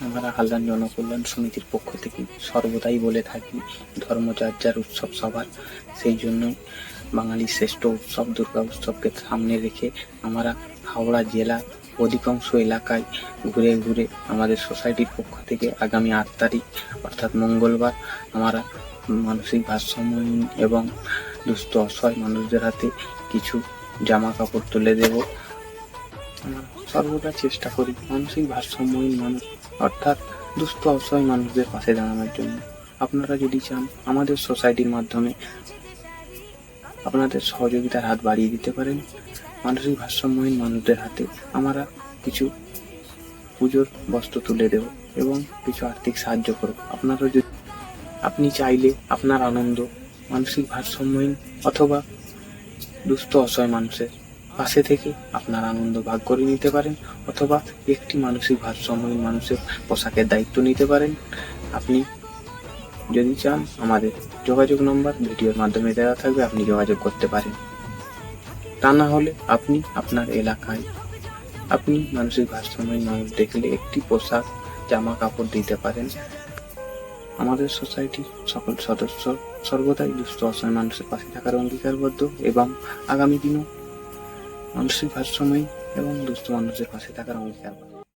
আমরা হালদান জনকল্যাণ সমিতির পক্ষ থেকে সর্বদাই বলে থাকি ধর্ম যার যার উৎসব সবার। সেই জন্যই বাঙালির শ্রেষ্ঠ উৎসব, দুর্গা উৎসবকে সামনে রেখে আমরা হাওড়া জেলার অধিকাংশ এলাকায় ঘুরে ঘুরে আমাদের সোসাইটির পক্ষ থেকে আগামী আট তারিখ, অর্থাৎ মঙ্গলবার, আমরা মানসিক ভারসাম্যহীন এবং দুস্থ অসহায় মানুষদের হাতে কিছু জামা কাপড় তুলে দেব। আমরা সর্বদা চেষ্টা করি মানসিক ভারসাম্যহীন মানুষ, অর্থাৎ দুস্থ অসহায় মানুষদের পাশে দাঁড়ানোর জন্য। আপনারা যদি চান আমাদের সোসাইটির মাধ্যমে আপনাদের সহযোগিতার হাত বাড়িয়ে দিতে পারেন, মানসিক ভারসাম্যহীন মানুষদের হাতে আমরা কিছু পুজোর বস্ত্র তুলে দেব এবং কিছু আর্থিক সাহায্য করব। আপনারা যদি আপনি চাইলে আপনার আনন্দ, মানসিক ভারসাম্যহীন অথবা দুস্থ অসহায় মানুষের পাশে থেকে আপনার আনন্দ ভাগ করে নিতে পারেন, অথবা একটি মানসিক ভারসাম্যহীন মানুষের পোশাকের দায়িত্ব নিতে পারেন। আপনি যদি চান, আমাদের যোগাযোগ নম্বর ভিডিওর মাধ্যমে দেওয়া থাকবে, আপনি যোগাযোগ করতে পারেন। তা না হলে আপনি আপনার এলাকায় আপনি মানসিক ভারসাম্যহীন মানুষ দেখলে একটি পোশাক জামা কাপড় দিতে পারেন। আমাদের সোসাইটির সকল সদস্য সর্বদাই দুস্থ অসহায় মানুষের পাশে থাকার অঙ্গীকারবদ্ধ এবং আগামী দিনও মানসিক ভারসাম্য এবং দুস্থ মানুষের পাশে থাকার অঙ্গীকার